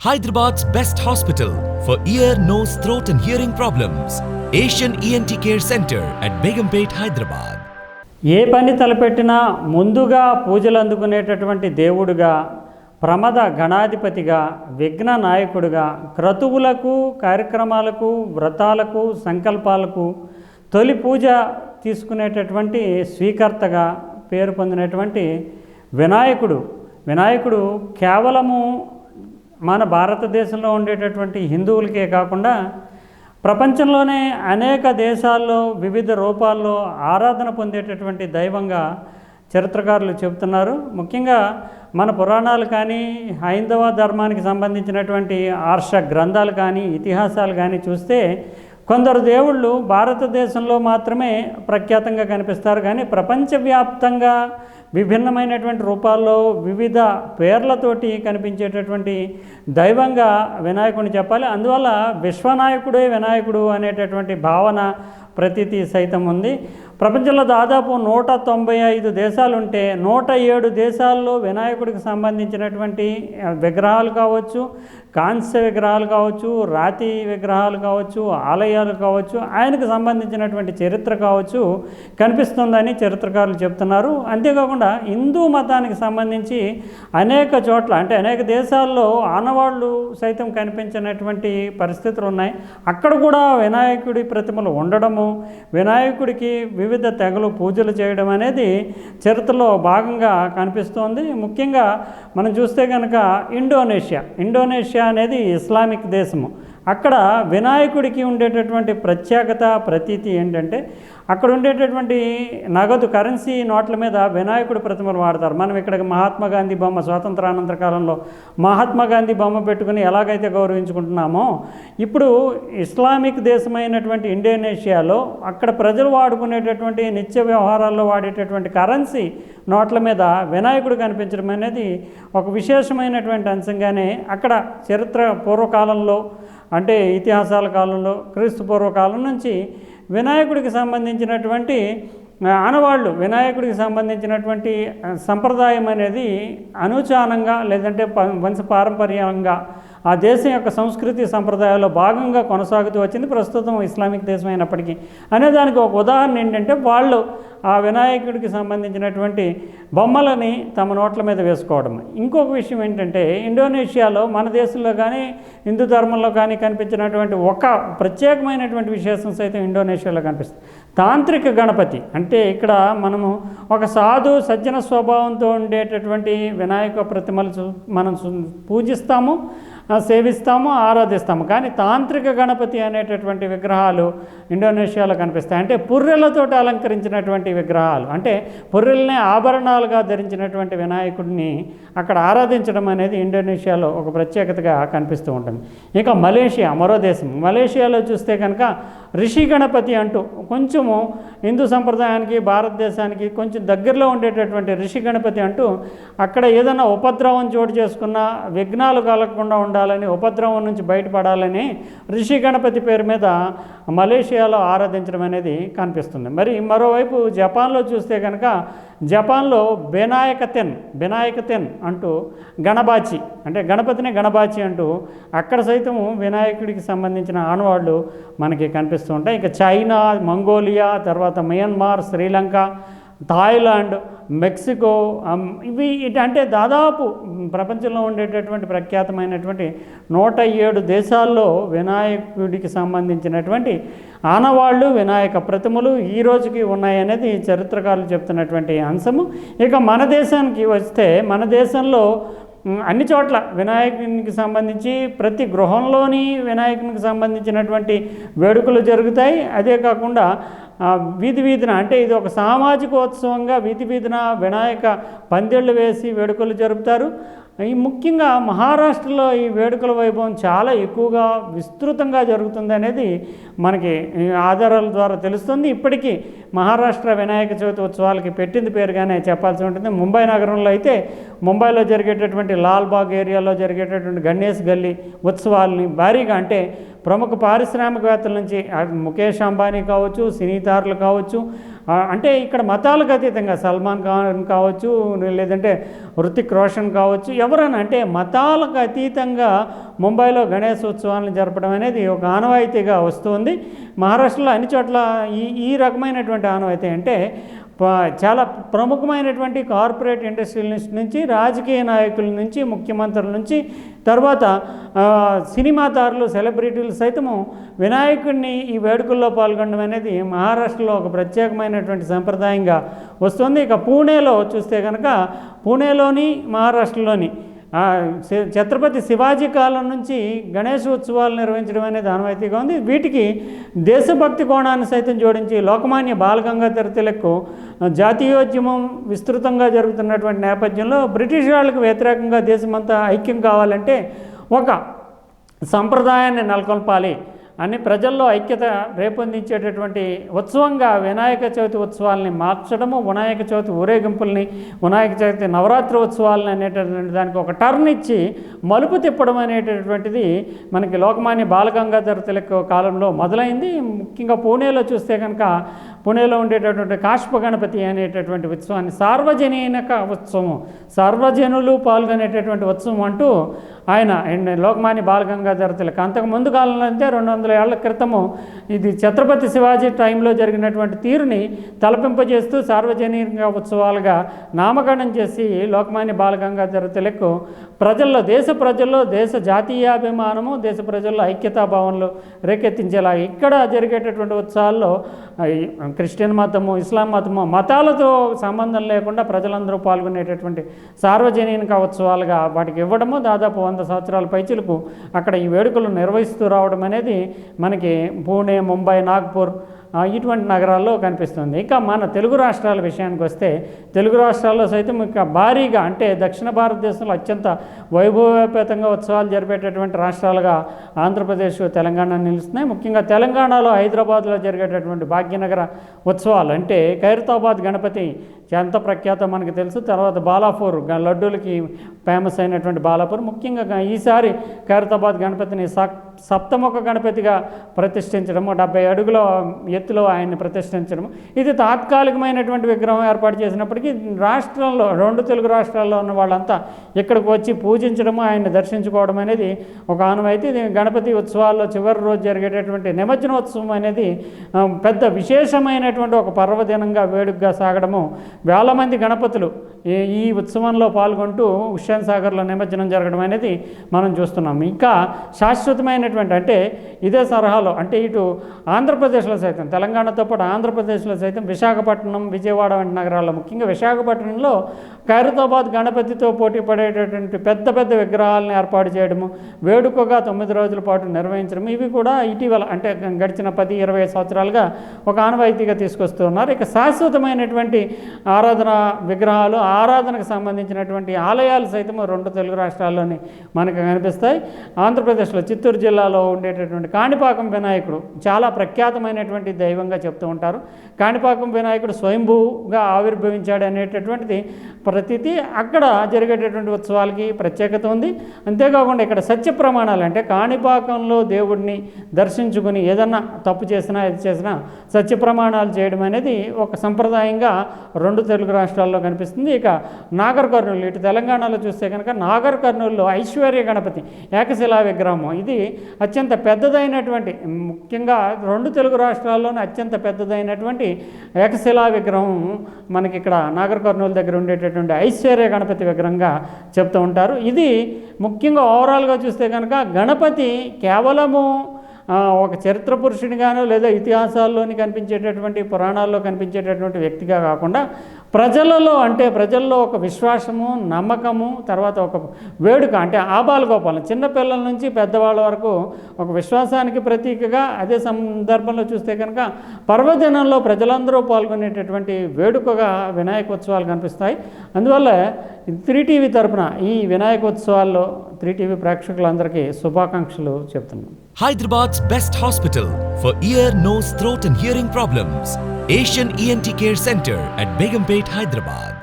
Hyderabad's best hospital for ear nose throat and hearing problems Asian ENT care centre at Begumpet Hyderabad ఏ పని తలపెట్టినా ముందుగా పూజలు అందుకునేటటువంటి దేవుడుగా ప్రమద గణాధిపతిగా విఘ్న నాయకుడుగా క్రతువులకు కార్యక్రమాలకు వ్రతాలకు సంకల్పాలకు తొలి పూజ తీసుకునేటటువంటి స్వీకర్తగా పేరు పొందినటువంటి వినాయకుడు. వినాయకుడు కేవలము మన భారతదేశంలో ఉండేటటువంటి హిందువులకే కాకుండా ప్రపంచంలోనే అనేక దేశాల్లో వివిధ రూపాల్లో ఆరాధన పొందేటటువంటి దైవంగా చరిత్రకారులు చెబుతున్నారు. ముఖ్యంగా మన పురాణాలు కానీ హైందవ ధర్మానికి సంబంధించినటువంటి ఆర్ష గ్రంథాలు కానీ ఇతిహాసాలు కానీ చూస్తే కొందరు దేవుళ్ళు భారతదేశంలో మాత్రమే ప్రఖ్యాతంగా కనిపిస్తారు. కానీ ప్రపంచవ్యాప్తంగా విభిన్నమైనటువంటి రూపాల్లో వివిధ పేర్లతోటి కనిపించేటటువంటి దైవంగా వినాయకుడిని చెప్పాలి. అందువల్ల విశ్వనాయకుడే వినాయకుడు అనేటటువంటి భావన ప్రతీతి సైతం ఉంది. ప్రపంచంలో దాదాపు నూట తొంభై ఐదు దేశాలుంటే నూట ఏడు దేశాల్లో వినాయకుడికి సంబంధించినటువంటి విగ్రహాలు కావచ్చు కాంస్య విగ్రహాలు కావచ్చు రాతి విగ్రహాలు కావచ్చు ఆలయాలు కావచ్చు ఆయనకు సంబంధించినటువంటి చరిత్ర కావచ్చు కనిపిస్తుందని చరిత్రకారులు చెప్తున్నారు. అంతేకాకుండా హిందూ మతానికి సంబంధించి అనేక చోట్ల అంటే అనేక దేశాల్లో ఆనవాళ్ళు సైతం కనిపించినటువంటి పరిస్థితులు ఉన్నాయి అక్కడ కూడా వినాయకుడి ప్రతిమలు ఉండడము వినాయకుడికి వివిధ తెగలు పూజలు చేయడం అనేది చరిత్రలో భాగంగా కనిపిస్తోంది. ముఖ్యంగా మనం చూస్తే కనుక ఇండోనేషియా. ఇండోనేషియా అనేది ఇస్లామిక్ దేశము. అక్కడ వినాయకుడికి ఉండేటటువంటి ప్రత్యేకత ప్రతీతి ఏంటంటే అక్కడ ఉండేటటువంటి నగదు కరెన్సీ నోట్ల మీద వినాయకుడి ప్రతిమలు వాడతారు. మనం ఇక్కడ మహాత్మా గాంధీ బొమ్మ స్వాతంత్రానంతర కాలంలో మహాత్మా గాంధీ బొమ్మ పెట్టుకుని ఎలాగైతే గౌరవించుకుంటున్నామో ఇప్పుడు ఇస్లామిక్ దేశమైనటువంటి ఇండోనేషియాలో అక్కడ ప్రజలు వాడుకునేటటువంటి నిత్య వ్యవహారాల్లో వాడేటటువంటి కరెన్సీ నోట్ల మీద వినాయకుడు కనిపించడం అనేది ఒక విశేషమైనటువంటి అంశంగానే అక్కడ చరిత్ర పూర్వకాలంలో అంటే ఇతిహాసాల కాలంలో క్రీస్తు పూర్వకాలం నుంచి వినాయకుడికి సంబంధించినటువంటి ఆనవాళ్ళు వినాయకుడికి సంబంధించినటువంటి సంప్రదాయం అనేది అనుచానంగా లేదంటే ప- వంశ పారంపర్యంగా ఆ దేశం యొక్క సంస్కృతి సంప్రదాయాల్లో భాగంగా కొనసాగుతూ వచ్చింది. ప్రస్తుతం ఇస్లామిక్ దేశం అయినప్పటికీ అనే దానికి ఒక ఉదాహరణ ఏంటంటే వాళ్ళు ఆ వినాయకుడికి సంబంధించినటువంటి బొమ్మలని తమ నోట్ల మీద వేసుకోవడం. ఇంకొక విషయం ఏంటంటే ఇండోనేషియాలో మన దేశంలో కానీ హిందూ ధర్మంలో కానీ కనిపించినటువంటి ఒక ప్రత్యేకమైనటువంటి విశేషం సైతం ఇండోనేషియాలో కనిపిస్తుంది. తాంత్రిక గణపతి అంటే ఇక్కడ మనము ఒక సాధు సజ్జన స్వభావంతో ఉండేటటువంటి వినాయక ప్రతిమలు చూ- మనం పూజిస్తాము. సేవిస్తాము ఆరాధిస్తాము. కానీ తాంత్రిక గణపతి అనేటటువంటి విగ్రహాలు ఇండోనేషియాలో కనిపిస్తాయి. అంటే పుర్రెలతోటి అలంకరించినటువంటి విగ్రహాలు. అంటే పుర్రెల్ని ఆభరణాలుగా ధరించినటువంటి వినాయకుడిని అక్కడ ఆరాధించడం అనేది ఇండోనేషియాలో ఒక ప్రత్యేకతగా కనిపిస్తూ ఉంటుంది. ఇక మలేషియా మరో దేశం. మలేషియాలో చూస్తే కనుక రిషి గణపతి అంటూ కొంచెము హిందూ సంప్రదాయానికి భారతదేశానికి కొంచెం దగ్గరలో ఉండేటటువంటి రిషి గణపతి అంటూ అక్కడ ఏదైనా ఉపద్రవం చోటు చేసుకున్న విఘ్నాలు కలగకుండా ఉండాలని ఉపద్రవం నుంచి బయటపడాలని రిషి గణపతి పేరు మీద మలేషియాలో ఆరాధించడం అనేది కనిపిస్తుంది. మరి మరోవైపు జపాన్లో చూస్తే కనుక జపాన్లో బెనాయకతెన్ బెనాయకతెన్ తెన్ అంటూ గణబాచి అంటే గణపతిని గణబాచి అంటూ అక్కడ సైతం వినాయకుడికి సంబంధించిన ఆనవాళ్ళు మనకి కనిపిస్తూ ఉంటాయి. ఇక చైనా మంగోలియా తర్వాత మయన్మార్ శ్రీలంక థాయిలాండ్ మెక్సికో ఇవి అంటే దాదాపు ప్రపంచంలో ఉండేటటువంటి ప్రఖ్యాతమైనటువంటి నూట ఏడు దేశాల్లో వినాయకుడికి సంబంధించినటువంటి ఆనవాళ్ళు వినాయక ప్రతిమలు ఈ రోజుకి ఉన్నాయనేది చరిత్రకారులు చెప్తున్నటువంటి అంశము. ఇక మన దేశానికి వస్తే మన దేశంలో అన్ని చోట్ల వినాయకునికి సంబంధించి ప్రతి గృహంలోని వినాయకునికి సంబంధించినటువంటి వేడుకలు జరుగుతాయి. అదే కాకుండా వీధి వీధిన అంటే ఇది ఒక సామాజికోత్సవంగా వీధి వీధిన వినాయక పందిళ్ళు వేసి వేడుకలు జరుపుతారు. ఈ ముఖ్యంగా మహారాష్ట్రలో ఈ వేడుకల వైభవం చాలా ఎక్కువగా విస్తృతంగా జరుగుతుంది అనేది మనకి ఆధారాల ద్వారా తెలుస్తుంది. ఇప్పటికీ మహారాష్ట్ర వినాయక చవితి ఉత్సవాలకి పెట్టింది పేరుగానే చెప్పాల్సి ఉంటుంది. ముంబై నగరంలో అయితే ముంబైలో జరిగేటటువంటి లాల్బాగ్ ఏరియాలో జరిగేటటువంటి గణేష్ గల్లీ ఉత్సవాల్ని భారీగా అంటే ప్రముఖ పారిశ్రామికవేత్తల నుంచి ముఖేష్ అంబానీ కావచ్చు సినీతారులు కావచ్చు అంటే ఇక్కడ మతాలకు అతీతంగా సల్మాన్ ఖాన్ కావచ్చు లేదంటే హృతిక్ రోషన్ కావచ్చు ఎవరైనా అంటే మతాలకు అతీతంగా ముంబైలో గణేష్ ఉత్సవాలను జరపడం అనేది ఒక ఆనవాయితీగా వస్తుంది. మహారాష్ట్రలో అన్ని చోట్ల ఈ ఈ రకమైనటువంటి ఆనవాయితీ అంటే చాలా ప్రముఖమైనటువంటి కార్పొరేట్ ఇండస్ట్రియల్ నుంచి రాజకీయ నాయకుల నుంచి ముఖ్యమంత్రుల నుంచి తర్వాత సినిమాదారులు సినిమా తారులు సెలబ్రిటీలు సైతము వినాయకుడిని ఈ వేడుకల్లో పాల్గొనడం అనేది మహారాష్ట్రలో ఒక ప్రత్యేకమైనటువంటి సంప్రదాయంగా వస్తుంది. ఇక పూణేలో చూస్తే కనుక పూణేలోని మహారాష్ట్రలోని ఛత్రపతి శివాజీ కాలం నుంచి గణేష్ ఉత్సవాలు నిర్వహించడం అనేది ఆనవాయితీగా ఉంది. వీటికి దేశభక్తి కోణాన్ని సైతం జోడించి లోకమాన్య బాలగంగాధర తిలక్ జాతీయోద్యమం విస్తృతంగా జరుగుతున్నటువంటి నేపథ్యంలో బ్రిటిష్ వాళ్ళకు వ్యతిరేకంగా దేశమంతా ఐక్యం కావాలంటే ఒక సంప్రదాయాన్ని నెలకొల్పాలి. అన్ని ప్రజల్లో ఐక్యత రేపొందించేటటువంటి ఉత్సవంగా వినాయక చవితి ఉత్సవాల్ని మార్చడము వినాయక చవితి ఊరేగింపుల్ని వినాయక చవితి నవరాత్రి ఉత్సవాలని అనేటటువంటి దానికి ఒక టర్న్ ఇచ్చి మలుపు తిప్పడం అనేటటువంటిది మనకి లోకమాన్య బాలగంగాధర తిలక్ కాలంలో మొదలైంది. ముఖ్యంగా పూణేలో చూస్తే కనుక పుణేలో ఉండేటటువంటి కాష్ప గణపతి అనేటటువంటి ఉత్సవాన్ని సార్వజనీనక ఉత్సవం సర్వజనులు పాల్గొనేటటువంటి ఉత్సవం అంటూ ఆయన లోకమాన్య బాలగంగాధర తిలక్. అంతకు ముందు కాలంలో అంటే రెండు వందల ఏళ్ళ క్రితము ఇది ఛత్రపతి శివాజీ టైంలో జరిగినటువంటి తీరుని తలపింపజేస్తూ సార్వజనీన ఉత్సవాలుగా నామకరణం చేసి లోకమాన్య బాలగంగాధర తిలక్ ప్రజల్లో దేశ ప్రజల్లో దేశ జాతీయాభిమానము దేశ ప్రజల్లో ఐక్యతా భావనలు రేకెత్తించేలా ఇక్కడ జరిగేటటువంటి ఉత్సవాల్లో క్రిస్టియన్ మతము ఇస్లాం మతము మతాలతో సంబంధం లేకుండా ప్రజలందరూ పాల్గొనేటటువంటి సార్వజనీనిక ఉత్సవాలుగా వాటికి ఇవ్వడము దాదాపు వంద సంవత్సరాల పైచులకు అక్కడ ఈ వేడుకలు నిర్వహిస్తూ రావడం అనేది మనకి పూణే ముంబై నాగ్పూర్ ఇటువంటి నగరాల్లో కనిపిస్తుంది. ఇంకా మన తెలుగు రాష్ట్రాల విషయానికి వస్తే తెలుగు రాష్ట్రాల్లో సైతం ఇంకా భారీగా అంటే దక్షిణ భారతదేశంలో అత్యంత వైభవోపేతంగా ఉత్సవాలు జరిపేటటువంటి రాష్ట్రాలుగా ఆంధ్రప్రదేశ్ తెలంగాణ నిలుస్తున్నాయి. ముఖ్యంగా తెలంగాణలో హైదరాబాద్లో జరిగేటటువంటి భాగ్యనగర ఉత్సవాలు అంటే ఖైరతాబాద్ గణపతి ఎంత ప్రఖ్యాత మనకి తెలుసు. తర్వాత బాలాపూర్ లడ్డూలకి ఫేమస్ అయినటువంటి బాలాపూర్. ముఖ్యంగా ఈసారి ఖైరతాబాద్ గణపతిని సక్ సప్తముఖ గణపతిగా ప్రతిష్ఠించడము డెబ్బై అడుగుల ఎత్తులో ఆయన్ని ప్రతిష్ఠించడము. ఇది తాత్కాలికమైనటువంటి విగ్రహం ఏర్పాటు చేసినప్పటికీ రాష్ట్రంలో రెండు తెలుగు రాష్ట్రాల్లో ఉన్న వాళ్ళంతా ఇక్కడికి వచ్చి పూజించడము ఆయన్ని దర్శించుకోవడం అనేది ఒక ఆనమైతే ఇది గణపతి ఉత్సవాల్లో చివరి రోజు జరిగేటటువంటి నిమజ్జనోత్సవం అనేది పెద్ద విశేషమైనటువంటి ఒక పర్వదినంగా వేడుకగా సాగడము. వేల మంది గణపతులు ఈ ఈ ఉత్సవంలో పాల్గొంటూ హుషేన్ సాగర్లో నిమజ్జనం జరగడం అనేది మనం చూస్తున్నాం. ఇంకా శాశ్వతమైన శాశ్వతమైనటువంటి అంటే ఇదే సరహాలో అంటే ఇటు ఆంధ్రప్రదేశ్లో సైతం తెలంగాణతో పాటు ఆంధ్రప్రదేశ్లో సైతం విశాఖపట్నం విజయవాడ వంటి నగరాల్లో ముఖ్యంగా విశాఖపట్నంలో ఖైరతాబాద్ గణపతితో పోటీ పడేటటువంటి పెద్ద పెద్ద విగ్రహాలను ఏర్పాటు చేయడము వేడుకగా తొమ్మిది రోజుల పాటు నిర్వహించడం ఇవి కూడా ఇటీవల అంటే గడిచిన పది ఇరవై సంవత్సరాలుగా ఒక ఆనవాయితీగా తీసుకొస్తున్నారు ఇక శాశ్వతమైనటువంటి ఆరాధన విగ్రహాలు ఆరాధనకు సంబంధించినటువంటి ఆలయాలు సైతం రెండు తెలుగు రాష్ట్రాల్లోని మనకు కనిపిస్తాయి. ఆంధ్రప్రదేశ్లో చిత్తూరు జిల్లా జిల్లాలో ఉండేటటువంటి కాణిపాకం వినాయకుడు చాలా ప్రఖ్యాతమైనటువంటి దైవంగా చెప్తూ ఉంటారు. కాణిపాకం వినాయకుడు స్వయంభూగా ఆవిర్భవించాడు అనేటటువంటిది ప్రతిదీ అక్కడ జరిగేటటువంటి ఉత్సవాలకి ప్రత్యేకత ఉంది. అంతేకాకుండా ఇక్కడ సత్య ప్రమాణాలు అంటే కాణిపాకంలో దేవుడిని దర్శించుకుని ఏదన్నా తప్పు చేసినా ఇది చేసినా సత్య ప్రమాణాలు చేయడం అనేది ఒక సంప్రదాయంగా రెండు తెలుగు రాష్ట్రాల్లో కనిపిస్తుంది. ఇక నాగర్ కర్నూలు ఇటు తెలంగాణలో చూస్తే కనుక నాగర్ కర్నూలులో ఐశ్వర్య గణపతి ఏకశిలా విగ్రహం ఇది అత్యంత పెద్దదైనటువంటి ముఖ్యంగా రెండు తెలుగు రాష్ట్రాల్లోనే అత్యంత పెద్దదైనటువంటి ఏకశిలా విగ్రహం మనకి ఇక్కడ నాగర్ కర్నూలు దగ్గర ఉండేటటువంటి ఐశ్వర్య గణపతి విగ్రహంగా చెప్తూ ఉంటారు. ఇది ముఖ్యంగా ఓవరాల్గా చూస్తే కనుక గణపతి కేవలము ఒక చరిత్ర పురుషునిగానో లేదా ఇతిహాసాల్లోని కనిపించేటటువంటి పురాణాల్లో కనిపించేటటువంటి వ్యక్తిగా కాకుండా ప్రజలలో అంటే ప్రజల్లో ఒక విశ్వాసము నమ్మకము తర్వాత ఒక వేడుక అంటే ఆబాల గోపాలం చిన్నపిల్లల నుంచి పెద్దవాళ్ళ వరకు ఒక విశ్వాసానికి ప్రతీకగా అదే సందర్భంలో చూస్తే కనుక పర్వదినంలో ప్రజలందరూ పాల్గొనేటటువంటి వేడుకగా వినాయక ఉత్సవాలు కనిపిస్తాయి. అందువల్ల త్రీ టీవీ తరపున ఈ వినాయక ఉత్సవాల్లో త్రీ టీవీ ప్రేక్షకులందరికీ శుభాకాంక్షలు చెప్తున్నాను. Hyderabad's best hospital for ear, nose, throat, and hearing problems. Asian ENT Care Center at Begumpet, Hyderabad.